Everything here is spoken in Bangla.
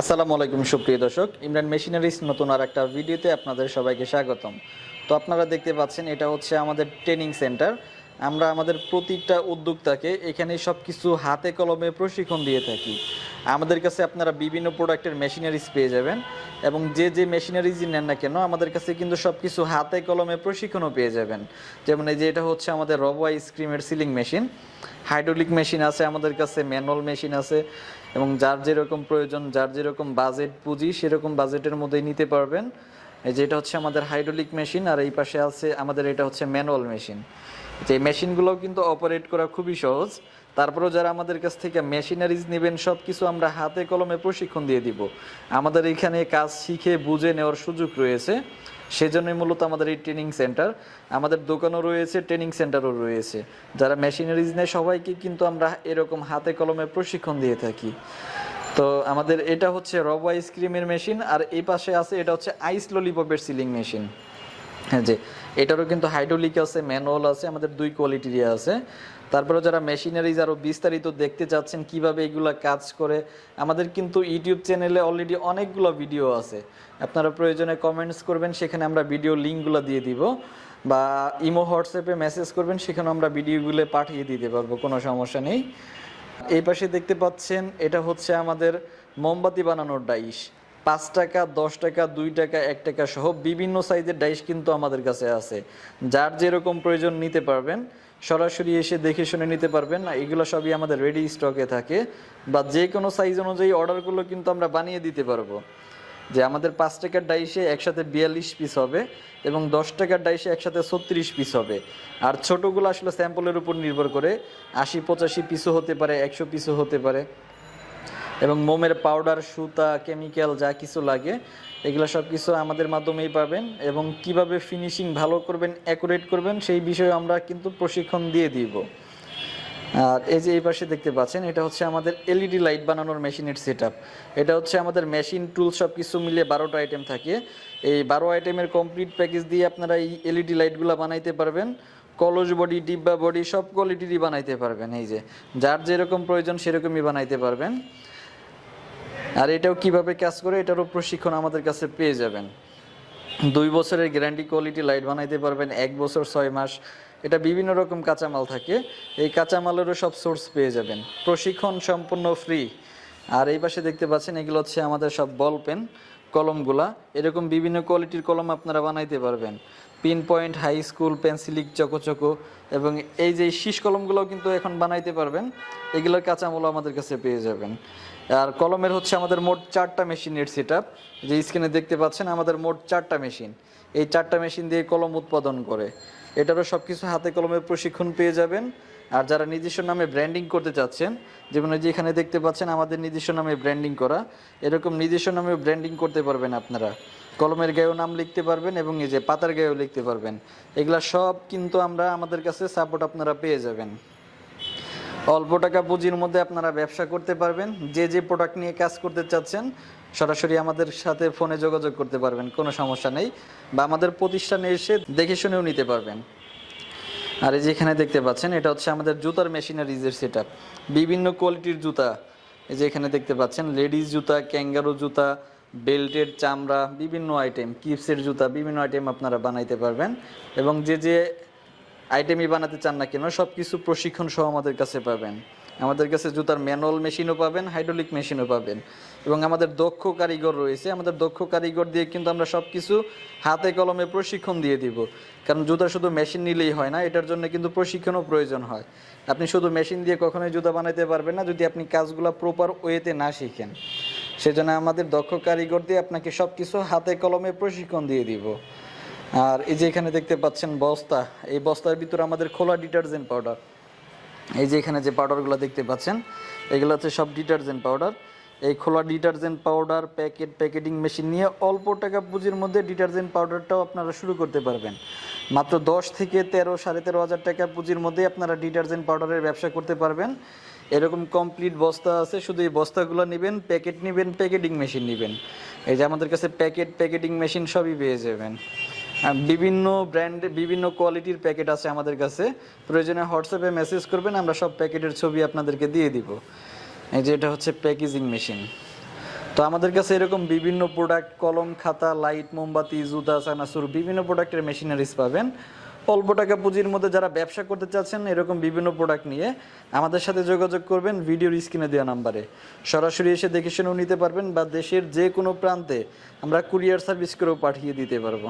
আসসালামু আলাইকুম, সুপ্রিয় দর্শক। ইমরান মেশিনারিস নতুন আর একটা ভিডিওতে আপনাদের সবাইকে স্বাগতম। তো আপনারা দেখতে পাচ্ছেন, এটা হচ্ছে আমাদের ট্রেনিং সেন্টার আমরা আমাদের প্রতিটা উদ্যোক্তাকে এখানে সব কিছু হাতে কলমে প্রশিক্ষণ দিয়ে থাকি। আমাদের কাছে আপনারা বিভিন্ন প্রোডাক্টের মেশিনারিজ পেয়ে যাবেন এবং যে যে মেশিনারিজ নেন না কেন, আমাদের কাছে কিন্তু সব কিছু হাতে কলমে প্রশিক্ষণও পেয়ে যাবেন। যেমন এই যে এটা হচ্ছে আমাদের রবো আইসক্রিমের সিলিং মেশিন হাইড্রোলিক মেশিন আছে আমাদের কাছে ম্যানুয়াল মেশিন আছে এবং যার যেরকম প্রয়োজন, যার যেরকম বাজেট পুঁজি, সেরকম বাজেটের মধ্যেই নিতে পারবেন। এই যে এটা হচ্ছে আমাদের হাইড্রোলিক মেশিন আর এই পাশে আছে আমাদের এটা হচ্ছে ম্যানুয়াল মেশিন যে মেশিনগুলো কিন্তু অপারেট করা খুবই সহজ। তারপরেও যারা আমাদের কাছ থেকে মেশিনারিজ নেবেন সব কিছু আমরা হাতে কলমে প্রশিক্ষণ দিয়ে দিব। আমাদের এখানে কাজ শিখে বুঝে নেওয়ার সুযোগ রয়েছে। সেজন্যই মূলত আমাদের এই ট্রেনিং সেন্টার আমাদের দোকানও রয়েছে ট্রেনিং সেন্টারও রয়েছে। যারা মেশিনারিজ নেয়, সবাইকে কিন্তু আমরা এরকম হাতে কলমে প্রশিক্ষণ দিয়ে থাকি। তো আমাদের এটা হচ্ছে রব আইসক্রিমের মেশিন আর এই পাশে আছে, এটা হচ্ছে আইস ললিপপের সিলিং মেশিন হ্যাঁ যে এটারও কিন্তু হাইড্রোলিক আছে ম্যানুয়াল আছে, আমাদের দুই কোয়ালিটিরই আছে। তারপরে যারা মেশিনারিজ আরও বিস্তারিত দেখতে চাচ্ছেন, কীভাবে এগুলা কাজ করে, আমাদের কিন্তু ইউটিউব চ্যানেলে অলরেডি অনেকগুলো ভিডিও আছে। আপনারা প্রয়োজনে কমেন্টস করবেন, সেখানে আমরা ভিডিও লিঙ্কগুলো দিয়ে দিব। বা ইমো, হোয়াটসঅ্যাপে মেসেজ করবেন সেখানে আমরা ভিডিওগুলো পাঠিয়ে দিতে পারব, কোনো সমস্যা নেই। এই পাশে দেখতে পাচ্ছেন, এটা হচ্ছে আমাদের মোমবাতি বানানোর ডাইশ পাঁচ টাকা, দশ টাকা, দুই টাকা, এক টাকা সহ বিভিন্ন সাইজের ডাইস কিন্তু আমাদের কাছে আছে। যার যেরকম প্রয়োজন নিতে পারবেন, সরাসরি এসে দেখে শুনে নিতে পারবেন। না এগুলো সবই আমাদের রেডি স্টকে থাকে। বা যে কোনো সাইজ অনুযায়ী অর্ডারগুলো কিন্তু আমরা বানিয়ে দিতে পারব। যে আমাদের পাঁচ টাকার ডাইসে একসাথে বিয়াল্লিশ পিস হবে এবং দশ টাকার ডাইসে একসাথে ছত্রিশ পিস হবে। আর ছোটোগুলো আসলে স্যাম্পলের উপর নির্ভর করে। আশি, পঁচাশি পিসও হতে পারে, একশো পিসও হতে পারে। এবং মোমের পাউডার, সুতা, কেমিক্যাল, যা কিছু লাগে, এগুলো সব কিছু আমাদের মাধ্যমেই পাবেন এবং কীভাবে ফিনিশিং ভালো করবেন অ্যাকুরেট করবেন, সেই বিষয়ে আমরা কিন্তু প্রশিক্ষণ দিয়ে দিব। আর এই যে এই পাশে দেখতে পাচ্ছেন, এটা হচ্ছে আমাদের এলইডি লাইট বানানোর মেশিনের সেট এটা হচ্ছে আমাদের মেশিন টুল সব কিছু মিলিয়ে বারোটা আইটেম থাকে। এই বারো আইটেমের কমপ্লিট প্যাকেজ দিয়ে আপনারা এই এলইডি লাইটগুলো বানাইতে পারবেন। কলস বডি, ডিব্বা বডি, সব কোয়ালিটিরই বানাইতে পারবেন, এই যে। যার যেরকম প্রয়োজন সেরকমই বানাইতে পারবেন। আর এটাও কীভাবে কাজ করে, এটারও প্রশিক্ষণ আমাদের কাছে পেয়ে যাবেন। দুই বছরের গ্যারান্টি কোয়ালিটি লাইট বানাইতে পারবেন, এক বছর ছয় মাস। এটা বিভিন্ন রকম কাঁচামাল থাকে, এই কাঁচামালেরও সব সোর্স পেয়ে যাবেন। প্রশিক্ষণ সম্পূর্ণ ফ্রি আর এই পাশে দেখতে পাচ্ছেন, এগুলো হচ্ছে আমাদের সব বল পেন কলমগুলা, এরকম বিভিন্ন কোয়ালিটির কলম আপনারা বানাইতে পারবেন। পিন পয়েন্ট, হাই স্কুল, পেন্সিলিক, চকো চকো, এবং এই যে শীষ কলমগুলোও কিন্তু এখন বানাইতে পারবেন। এগুলোর কাঁচামালও আমাদের কাছে পেয়ে যাবেন। আর কলমের হচ্ছে আমাদের মোট চারটা মেশিনের সেট যে স্ক্রিনে দেখতে পাচ্ছেন, আমাদের মোট চারটা মেশিন। এই চারটা মেশিন দিয়ে কলম উৎপাদন করে। এটারও সব কিছু হাতে কলমের প্রশিক্ষণ পেয়ে যাবেন। আর যারা নিজস্ব নামে ব্র্যান্ডিং করতে চাচ্ছেন, যেমন যে এখানে দেখতে পাচ্ছেন আমাদের নিজস্ব নামে ব্র্যান্ডিং করা, এরকম নিজস্ব নামে ব্র্যান্ডিং করতে পারবেন আপনারা। কলমের গায়েও নাম লিখতে পারবেন এবং এই যে পাতার গায়েও লিখতে পারবেন। এগুলা সব কিন্তু আমরা আমাদের কাছে সাপোর্ট আপনারা পেয়ে যাবেন। অল্প টাকা পুঁজির মধ্যে আপনারা ব্যবসা করতে পারবেন। যে যে প্রোডাক্ট নিয়ে কাজ করতে চাচ্ছেন, সরাসরি আমাদের সাথে ফোনে যোগাযোগ করতে পারবেন, কোনো সমস্যা নেই। বা আমাদের প্রতিষ্ঠানে এসে দেখে শুনেও নিতে পারবেন। আর এই যে এখানে দেখতে পাচ্ছেন, এটা হচ্ছে আমাদের জুতার মেশিনারিজের সেট বিভিন্ন কোয়ালিটির জুতা। এই যে এখানে দেখতে পাচ্ছেন লেডিস জুতা ক্যাঙ্গারো জুতা বেল্টের চামড়া, বিভিন্ন আইটেম কিপসের জুতা, বিভিন্ন আইটেম আপনারা বানাইতে পারবেন। এবং যে যে আইটেমই বানাতে চান না কেন সব কিছু প্রশিক্ষণ সহ আমাদের কাছে পাবেন। আমাদের কাছে জুতার ম্যানুয়াল মেশিনও পাবেন, হাইড্রোলিক মেশিনও পাবেন। এবং আমাদের দক্ষ কারিগর রয়েছে। আমাদের দক্ষ কারিগর দিয়ে কিন্তু আমরা সব কিছু হাতে কলমে প্রশিক্ষণ দিয়ে দিব। কারণ জুতা শুধু মেশিন নিলেই হয় না, এটার জন্য কিন্তু প্রশিক্ষণও প্রয়োজন হয়। আপনি শুধু মেশিন দিয়ে কখনোই জুতা বানাইতে পারবেন না যদি আপনি কাজগুলো প্রপার ওয়েতে না শিখেন। সেজন্য আমাদের দক্ষ কারিগর দিয়ে আপনাকে সব কিছু হাতে কলমে প্রশিক্ষণ দিয়ে দিব। আর এই যে এখানে দেখতে পাচ্ছেন বস্তা, এই বস্তার ভিতরে আমাদের খোলা ডিটারজেন্ট পাউডার। এই যে এখানে যে পাউডারগুলো দেখতে পাচ্ছেন, এগুলো হচ্ছে সব ডিটারজেন্ট পাউডার এই খোলা detergent powder packet packeting machine নিয়ে অল্প টাকা পুঁজির মধ্যে ডিটারজেন্ট পাউডারটাও আপনারা শুরু করতে পারবেন। মাত্র দশ থেকে তেরো, সাড়ে তেরো হাজার টাকা পুঁজির মধ্যে আপনারা ডিটারজেন্ট পাউডারের ব্যবসা করতে পারবেন। এরকম কমপ্লিট বস্তা আছে, শুধু এই বস্তাগুলো নেবেন প্যাকেট নেবেন প্যাকেটিং মেশিন নেবেন। এই যে আমাদের কাছে প্যাকেট প্যাকেটিং মেশিন সবই পেয়ে যাবেন। বিভিন্ন ব্র্যান্ড বিভিন্ন কোয়ালিটির প্যাকেট আছে আমাদের কাছে। প্রয়োজনে হোয়াটসঅ্যাপে মেসেজ করবেন, আমরা সব প্যাকেটের ছবি আপনাদেরকে দিয়ে দিব। এই যে এটা হচ্ছে প্যাকেজিং মেশিন তো আমাদের কাছে এরকম বিভিন্ন প্রোডাক্ট কলম, খাতা লাইট মোমবাতি, জুতা, চানাচুর, বিভিন্ন প্রোডাক্টের মেশিনারিজ পাবেন। অল্প টাকা পুঁজির মধ্যে যারা ব্যবসা করতে চাচ্ছেন, এরকম বিভিন্ন প্রোডাক্ট নিয়ে আমাদের সাথে যোগাযোগ করবেন ভিডিওর স্ক্রিনে দেওয়া নাম্বারে। সরাসরি এসে দেখে শুনেও নিতে পারবেন বা দেশের যে কোনো প্রান্তে আমরা কুরিয়ার সার্ভিস করেও পাঠিয়ে দিতে পারব।